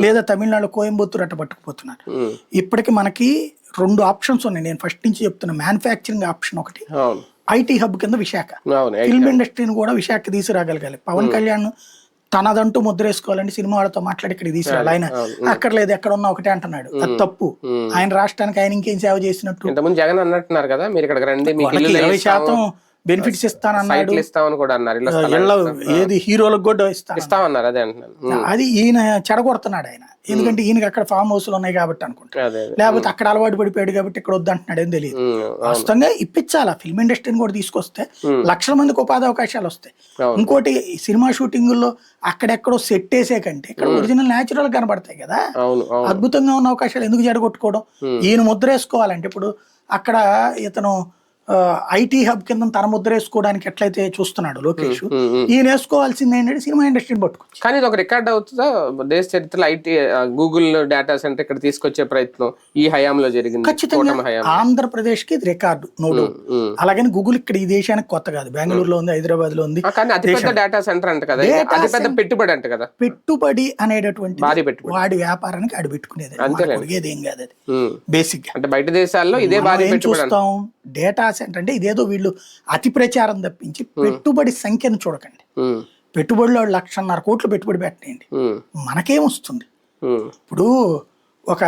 లేదా తమిళనాడు కోయంబత్తూరు అట్ట పట్టుకుపోతున్నారు. ఉమ్. ఇప్పటికి మనకి రెండు ఆప్షన్స్ ఉన్నాయి. నేను ఫస్ట్ నుంచి చెప్తున్నా మ్యానుఫ్యాక్చరింగ్ ఆప్షన్ ఒకటి ఐటీ హబ్ కింద విశాఖ. ఫిల్మ్ ఇండస్ట్రీని కూడా విశాఖ తీసుకురాగలగాలి. పవన్ కళ్యాణ్ తనదంటూ ముద్ర వేసుకోవాలంటే సినిమా వాళ్ళతో మాట్లాడి ఇక్కడికి తీసుకురాలి. ఆయన అక్కడ లేదు ఎక్కడ ఉన్నా ఒకటే అంటున్నాడు. అది తప్పు. ఆయన రాష్ట్రానికి ఆయన ఇంకేం సేవ చేసినట్టు? జగన్ అన్నట్టున్నారు కదా మీరు ఇక్కడికి రండి ఇరవై శాతం బెనిఫిట్స్ ఇస్తానన్నాడు. ఇస్తామని కూడా అన్నారు. ఏది హీరోలకు కూడా ఇస్తాను ఇస్తామన్నారు అదే అంటున్నాను. అది ఈయన చెడగొడుతున్నాడు ఆయన. ఎందుకంటే ఈయనకి అక్కడ ఫామ్ హౌస్లు ఉన్నాయి కాబట్టి అనుకుంటా. లేకపోతే అక్కడ అలవాటు పడిపోయాడు కాబట్టి ఇక్కడ వద్దంటున్నాడు ఏం తెలియదు. వాస్తవంగా ఇప్పించాలా? ఫిల్మ్ ఇండస్ట్రీని కూడా తీసుకొస్తే లక్షల మందికి ఉపాధి అవకాశాలు వస్తాయి. ఇంకోటి సినిమా షూటింగుల్లో అక్కడెక్కడో సెట్ వేసే కంటే ఇక్కడ ఒరిజినల్ న్యాచురల్ కనబడతాయి కదా? అవును అవును. అద్భుతంగా ఉన్న అవకాశాలు ఎందుకు జడగొట్టుకోవడం ఈయన ముద్ర వేసుకోవాలంటే ఇప్పుడు అక్కడ ఇతను ఐటీ హబ్ కింద తన ముద్ర వేసుకోవడానికి ఎట్లయితే చూస్తున్నాడు లోకేష్. ఈయన వేసుకోవాల్సింది ఏంటంటే సినిమా ఇండస్ట్రీని పట్టుకోవచ్చు కానీ ఇది ఒక రికార్డ్ అవుతుందా? దేశ చరిత్రలో ఐటీ గూగుల్ డేటా సెంటర్ ఇక్కడ తీసుకొచ్చే ప్రయత్నం ఈ హయాంలో జరిగింది ఖచ్చితంగా ఆంధ్రప్రదేశ్కి ఇది రికార్డు నో డౌట్. ఉమ్. అలాగని గూగుల్ ఇక్కడ ఈ దేశానికి కొత్త కాదు. బెంగళూరులో ఉంది హైదరాబాద్లో ఉంది కానీ అతిపెద్ద డేటా సెంటర్ అంట కదా అతిపెద్ద పెట్టుబడి అంట కదా. పెట్టుబడి అనేటటువంటి వాడి వ్యాపారానికి ఆడు పెట్టుకునేది అంతేలే. అడిగేది ఏం కాదు అది. బేసిక్ అంటే బయట దేశాల్లో ఇదే భారీ పెట్టుబడి చూస్తాం? డేటా సెంటర్ అంటే ఇదేదో వీళ్ళు అతి ప్రచారం తప్పించి పెట్టుబడి సంఖ్యను చూడకండి. పెట్టుబడిలో లక్షన్నర కోట్లు పెట్టుబడి పెట్టండి. ఉమ్, మనకేం వస్తుంది? ఉమ్. ఇప్పుడు ఒక